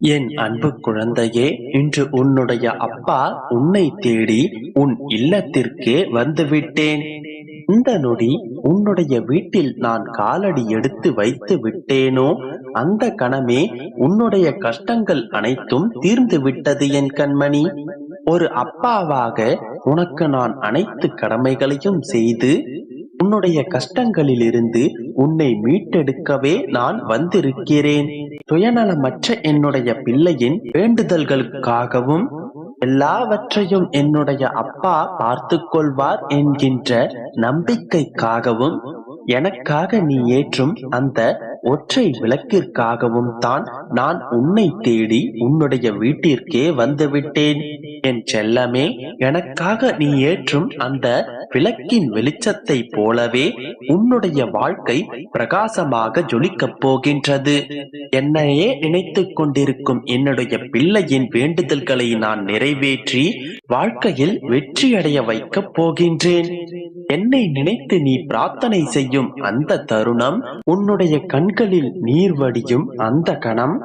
என் அன்பு குழந்தையே இன்று உன்னுடைய அப்பா உன்னை தேடி உன் இல்லத்திற்கு வந்துவிட்டேன். இந்த நொடி உன்னுடைய வீட்டில் நான் காலடி எடுத்து வைத்து விட்டேனோ? அந்த கணமே உன்னுடைய கஷ்டங்கள் அனைத்தும் தீர்ந்து விட்டது என் கண்மணி. ஒரு அப்பாவாக உனக்கு நான் அனைத்து கடமைகளையும் செய்து உன்னுடைய கஷ்டங்களிலிருந்து உன்னை மீட்டெடுக்கவே நான் வந்திருக்கிறேன். சுயநலமற்ற என்னுடைய பிள்ளையின் வேண்டுதல்களுக்காகவும் எல்லாவற்றையும் என்னுடைய அப்பா பார்த்து கொள்வார் என்கின்ற நம்பிக்கைக்காகவும் எனக்காக நீ ஏற்றும் அந்த ஒற்றை விளக்கிற்காகவும் தான் நான் உன்னை தேடி உன்னுடைய வீட்டிற்கே வந்துவிட்டேன். என் செல்லமே எனக்காக நீ ஏற்றும் அந்த விளக்கின் வெளிச்சத்தை போலவே உன்னுடைய வாழ்க்கை பிரகாசமாக ஜொலிக்கப் போகின்றது. என்னையே நினைத்துக் கொண்டிருக்கும் என்னுடைய பிள்ளையின் வேண்டுதல்களை நான் நிறைவேற்றி வாழ்க்கையில் வெற்றியடைய வைக்கப் போகின்றேன். என்னை நினைத்து நீ பிரார்த்தனை செய்யும் அந்த தருணம் உன்னுடைய கண்களில் நீர் வடியும் அந்த கணம்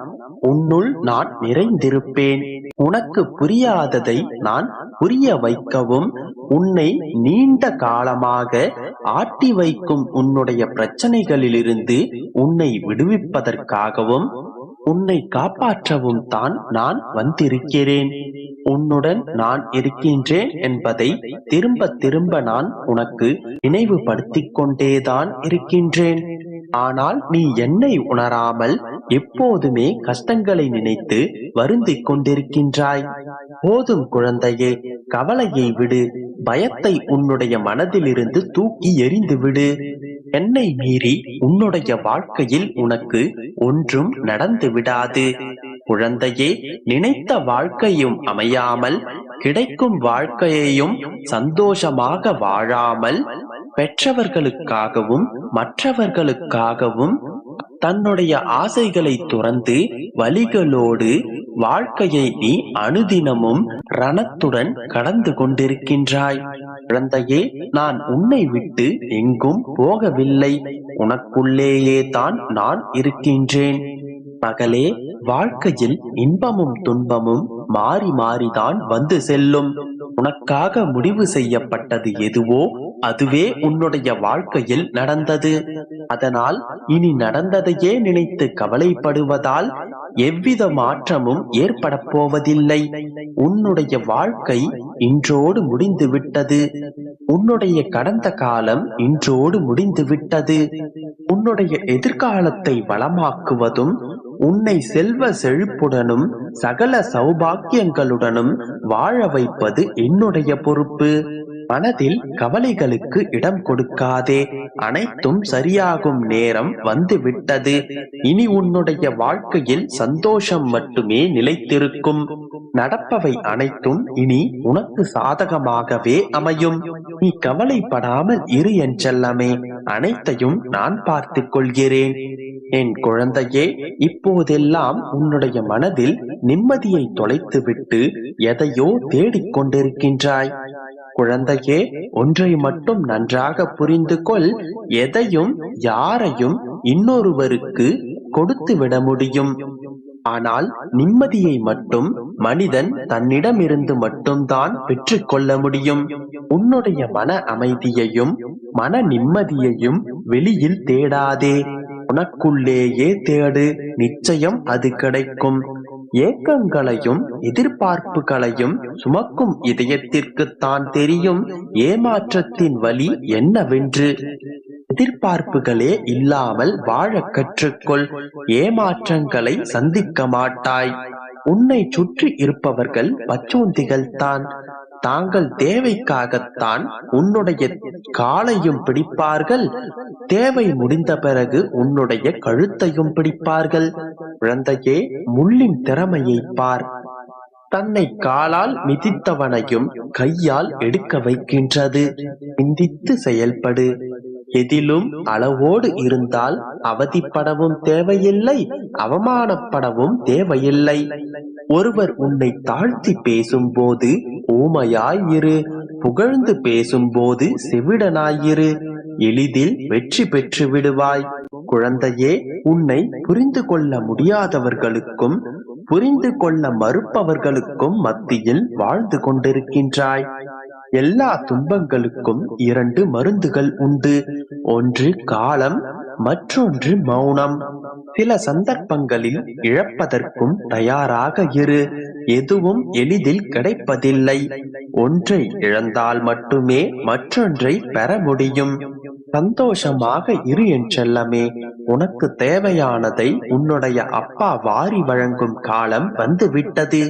உன்னுள் நான் நிறைந்திருப்பேன். உனக்கு புரியாததை நான் புரிய வைக்கவும். உன்னை நீண்ட காலமாக ஆட்டி வைக்கும் உன்னுடைய பிரச்சனைகளிலிருந்து உன்னை விடுவிப்பதற்காகவும் உன்னை காப்பாற்றவும் தான் நான் வந்திருக்கிறேன். உன்னுடன் நான் இருக்கின்றேன் என்பதை திரும்ப திரும்ப நான் உனக்கு நினைவுபடுத்திக் கொண்டேதான் இருக்கின்றேன். ஆனால் நீ என்னை உணராமல் எப்போதுமே கஷ்டங்களை நினைத்து வருந்திக் கொண்டிருக்கின்றாய் போதும் குழந்தையே கவலையை விடு. பயத்தை உன்னுடைய மனதிலிருந்து தூக்கி எறிந்து விடு. என்னை மீறி உன்னுடைய வாழ்க்கையில் உனக்கு ஒன்றும் நடந்து விடாது. குழந்தையே நினைத்த வாழ்க்கையும் அமையாமல் கிடைக்கும் வாழ்க்கையையும் சந்தோஷமாக வாழாமல் பெற்றவர்களுக்காகவும் மற்றவர்களுக்காகவும் தன்னுடைய ஆசைகளை துறந்து வழிகளோடு வாழ்க்கையை நீ அனுதினமும் ரணத்துடன் கடந்து கொண்டிருக்கின்றாய். குழந்தையே நான் உன்னை விட்டு எங்கும் போகவில்லை. உனக்குள்ளேயே தான் நான் இருக்கின்றேன். மகளே வாழ்க்கையில் இன்பமும் துன்பமும் மாறி மாறிதான் வந்து செல்லும். உனக்காக முடிவு செய்யப்பட்டது எதுவோ அதுவே உன்னுடைய வாழ்க்கையில் நடந்தது. அதனால் இனி நடந்ததையே நினைத்து கவலைப்படுவதால் எவ்வித மாற்றமும் ஏற்பட போவதில்லை உன்னுடைய வாழ்க்கை இன்றோடு முடிந்து விட்டது உன்னுடைய கடந்த காலம் இன்றோடு முடிந்து விட்டது உன்னுடைய எதிர்காலத்தை வளமாக்குவதும் உன்னை செல்வ செழிப்புடனும் சகல சௌபாக்கியங்களுடனும் வாழ வைப்பது என்னுடைய பொறுப்பு. மனதில் கவலைகளுக்கு இடம் கொடுக்காதே. அனைத்தும் சரியாகும் நேரம் வந்துவிட்டது. இனி உன்னுடைய வாழ்க்கையில் சந்தோஷம் மட்டுமே நிலைத்திருக்கும். நடப்பவை அனைத்தும் இனி உனக்கு சாதகமாகவே அமையும். நீ கவலைப்படாமல் இரு என் செல்லமே. அனைத்தையும் நான் பார்த்துக் கொள்கிறேன். என் குழந்தையே இப்போதெல்லாம் உன்னுடைய மனதில் நிம்மதியை தொலைத்துவிட்டு எதையோ தேடிக் கொண்டிருக்கின்றாய் குழந்தையே ஒன்றை மட்டும் நன்றாக புரிந்து கொள் எதையும் யாரையும் இன்னொருவருக்கு கொடுத்து விட முடியும். ஆனால் நிம்மதியை மட்டும் மனிதன் தன்னிடமிருந்து மட்டும்தான் பெற்றுக்கொள்ள முடியும். உன்னுடைய மன அமைதியையும் மன நிம்மதியையும் வெளியில் தேடாதே. உனக்குள்ளேயே தேடு நிச்சயம் அது கிடைக்கும். ஏக்கங்களையும் எதிர்பார்ப்புகளையும் சுமக்கும் இதயத்திற்கு தான் தெரியும் ஏமாற்றத்தின் வழி என்னவென்று. எதிர்பார்ப்புகளே இல்லாமல் வாழ கற்றுக்கொள் ஏமாற்றங்களை சந்திக்க மாட்டாய். உன்னை சுற்றி இருப்பவர்கள் பச்சோந்திகள் தான் தாங்கள் தேவைக்காகத்தான் உன்னுடைய காலையும் பிடிப்பார்கள். தேவை முடிந்த பிறகு உன்னுடைய கழுத்தையும் பிடிப்பார்கள். குழந்தையே முள்ளின் திறமையை பார். தன்னை காலால் மிதித்தவனையும் கையால் எடுக்க வைக்கின்றது. சிந்தித்து செயல்படு. எதிலும் அளவோடு இருந்தால் அவதிப்படவும் தேவையில்லை அவமானப்படவும் தேவையில்லை. ஒருவர் உன்னை தாழ்த்தி பேசும்போது ஊமையாயிரு புகழ்ந்து பேசும்போது செவிடனாயிரு எளிதில் வெற்றி பெற்று விடுவாய். குழந்தையே உன்னை புரிந்து கொள்ள முடியாதவர்களுக்கும் புரிந்து கொள்ள மறுப்பவர்களுக்கும் மத்தியில் வாழ்ந்து கொண்டிருக்கின்றாய். எல்லா துன்பங்களுக்கும் இரண்டு மருந்துகள் உண்டு. ஒன்று காலம் மற்றொன்று மௌனம். சில சந்தர்ப்பங்களில் இழப்பதற்கும் தயாராக இரு. எதுவும் எளிதில் கிடைப்பதில்லை. ஒன்றை இழந்தால் மட்டுமே மற்றொன்றை பெற முடியும். சந்தோஷமாக இரு என் செல்லமே உனக்கு தேவையானதை உன்னுடைய அப்பா வாரி வழங்கும் காலம் வந்துவிட்டது.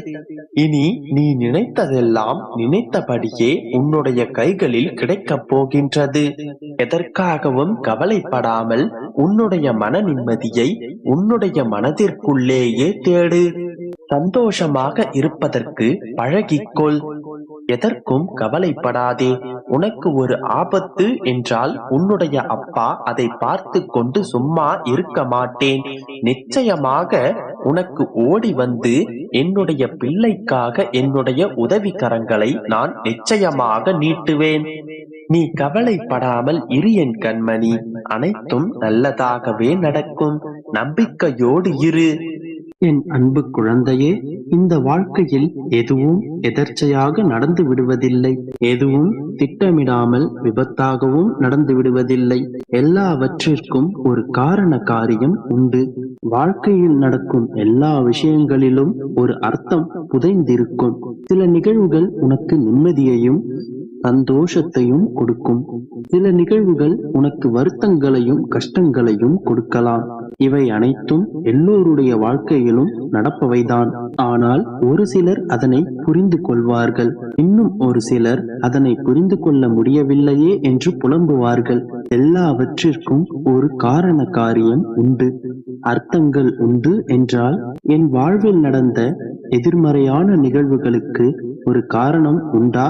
இனி நீ நினைத்ததெல்லாம் நினைத்தபடியே உன்னுடைய கைகளில் கிடைக்கப் போகின்றது. எதற்காகவும் கவலைப்படாமல் உன்னுடைய மன நிம்மதியை உன்னுடைய மனதிற்குள்ளேயே தேடு. சந்தோஷமாக இருப்பதற்கு பழகிக்கொள். எதற்கும் கவலைப்படாதே. உனக்கு ஒரு ஆபத்து என்றால் உன்னுடைய அப்பா அதை பார்த்து கொண்டு சும்மா இருக்க மாட்டேன். நிச்சயமாக உனக்கு ஓடி வந்து என்னுடைய பிள்ளைக்காக என்னுடைய உதவிக்கரங்களை நான் நிச்சயமாக நீட்டுவேன். நீ கவலைப்படாமல் இரு என் கண்மணி. அனைத்தும் நல்லதாகவே நடக்கும். நம்பிக்கையோடு இரு. என் அன்பு குழந்தையே இந்த வாழ்க்கையில் எதுவும் எதர்ச்சையாக நடந்து விடுவதில்லை. எதுவும் திட்டமிடாமல் விபத்தாகவும் நடந்து விடுவதில்லை. எல்லாவற்றிற்கும் ஒரு காரண காரியம் உண்டு. வாழ்க்கையில் நடக்கும் எல்லா விஷயங்களிலும் ஒரு அர்த்தம் புதைந்திருக்கும். சில நிகழ்வுகள் உனக்கு நிம்மதியையும் சந்தோஷத்தையும் கொடுக்கும். சில நிகழ்வுகள் உனக்கு வருத்தங்களையும் கஷ்டங்களையும் கொடுக்கலாம். இவை அனைத்தும் எல்லோருடைய வாழ்க்கையிலும் நடப்பவைதான். ஆனால் ஒரு சிலர் அதனை புரிந்து கொள்வார்கள். இன்னும் ஒரு சிலர் அதனை புரிந்து கொள்ள முடியவில்லையே என்று புலம்புவார்கள். எல்லாவற்றிற்கும் ஒரு காரண காரியம் உண்டு. அர்த்தங்கள் உண்டு என்றால் என் வாழ்வில் நடந்த எதிர்மறையான நிகழ்வுகளுக்கு ஒரு காரணம் உண்டா?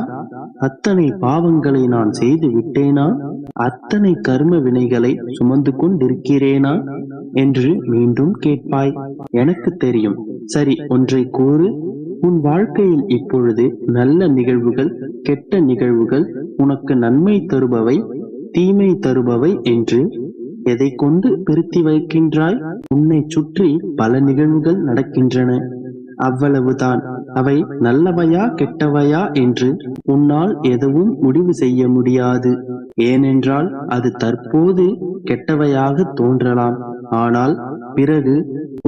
அத்தனை பாவங்களை நான் செய்து விட்டேனா? அத்தனை கர்ம வினைகளை சுமந்து கொண்டிருக்கிறேனா? என்று மீண்டும் கேட்பாய். எனக்கு தெரியும். சரி ஒன்றை கூறு. உன் வாழ்க்கையில் இப்பொழுது நல்ல நிகழ்வுகள் கெட்ட நிகழ்வுகள் உனக்கு நன்மை தருபவை தீமை தருபவை என்று எதை கொண்டு பிரித்தி வைக்கின்றாய்? உன்னை சுற்றி பல நிகழ்வுகள் நடக்கின்றன. அவ்வளவுதான். அவை நல்லவையா கெட்டவையா என்று உன்னால் எதுவும் முடிவு செய்ய முடியாது. ஏனென்றால் அது தற்போது கெட்டவையாக தோன்றலாம். ஆனால் பிறகு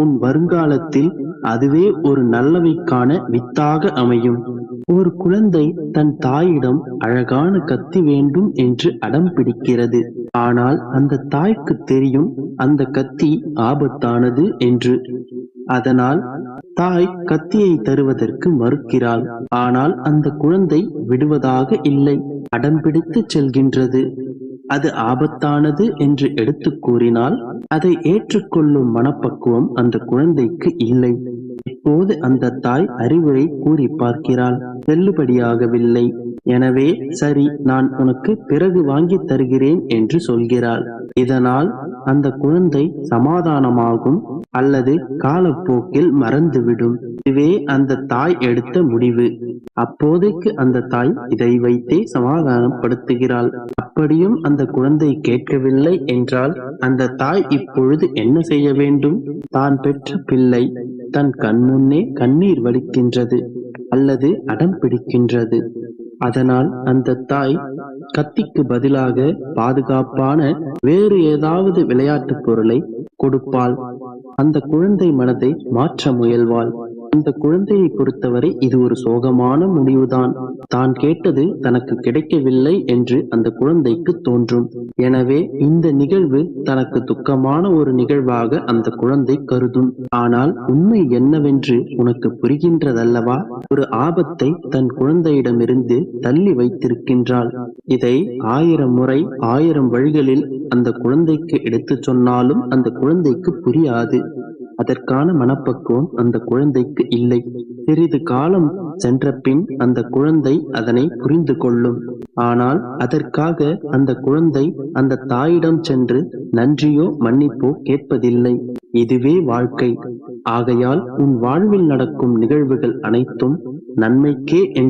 உன் வருங்காலத்தில் அதுவே ஒரு நல்லவைக்கான வித்தாக அமையும். ஒரு குழந்தை தன் தாயிடம் அழகான கத்தி வேண்டும் என்று அடம் பிடிக்கிறது. ஆனால் அந்த தாய்க்கு தெரியும் அந்த கத்தி ஆபத்தானது என்று. அதனால் தாய் கத்தியை தருவதற்கு மறுக்கிறாள். ஆனால் அந்த குழந்தை விடுவதாக இல்லை. அடம்பிடித்து செல்கின்றது. அது ஆபத்தானது என்று எடுத்து கூறினால் அதை ஏற்றுக்கொள்ளும் மனப்பக்குவம் அந்த குழந்தைக்கு இல்லை. இப்போது அந்த தாய் அறிவுரை கூறி பார்க்கிறாள். செல்லுபடியாகவில்லை. எனவே சரி நான் உனக்கு பிறகு வாங்கி தருகிறேன் என்று சொல்கிறாள். இதனால் அந்த குழந்தை சமாதானமாகும். அல்லது காலப்போக்கில் மறந்துவிடும். இதுவே அந்த தாய் எடுத்த முடிவு. அப்போதைக்கு அந்த தாய் இதை வைத்தே சமாதானப்படுத்துகிறாள். அப்படியும் அந்த குழந்தை கேட்கவில்லை என்றால் அந்த தாய் இப்பொழுது என்ன செய்ய வேண்டும்? தான் பெற்ற பிள்ளை தன் கண்முன்னே கண்ணீர் வலிக்கின்றது அல்லது அடம் பிடிக்கின்றது. அதனால் அந்த தாய் கத்திக்கு பதிலாக பாதுகாப்பான வேறு ஏதாவது விளையாட்டு பொருளை கொடுப்பாள். அந்த குழந்தை மனதை மாற்ற முயல்வாள். அந்த குழந்தையை பொறுத்தவரை இது ஒரு சோகமான முடிவுதான். தான் கேட்டது தனக்கு கிடைக்கவில்லை என்று அந்த குழந்தைக்கு தோன்றும். எனவே இந்த நிகழ்வு தனக்கு துக்கமான ஒரு நிகழ்வாக அந்த குழந்தை கருதும். ஆனால் உண்மை என்னவென்று உனக்கு புரிகின்றதல்லவா? ஒரு ஆபத்தை தன் குழந்தையிடமிருந்து தள்ளி வைத்திருக்கின்றாள். இதை ஆயிரம் முறை ஆயிரம் வழிகளில் அந்த குழந்தைக்கு எடுத்துச் சொன்னாலும் அந்த குழந்தைக்கு புரியாது. அதற்கான மனப்பக்குவம் அந்த குழந்தைக்கு இல்லை. சிறிது காலம் சென்ற பின் அந்த குழந்தை அதனை புரிந்து கொள்ளும். ஆனால் அதற்காக அந்த குழந்தை அந்த தாயிடம் சென்று நன்றியோ மன்னிப்போ கேட்பதில்லை. இதுவே வாழ்க்கை. ஆகையால் உன் வாழ்வில் நடக்கும் நிகழ்வுகள் அனைத்தும் நன்மைக்கே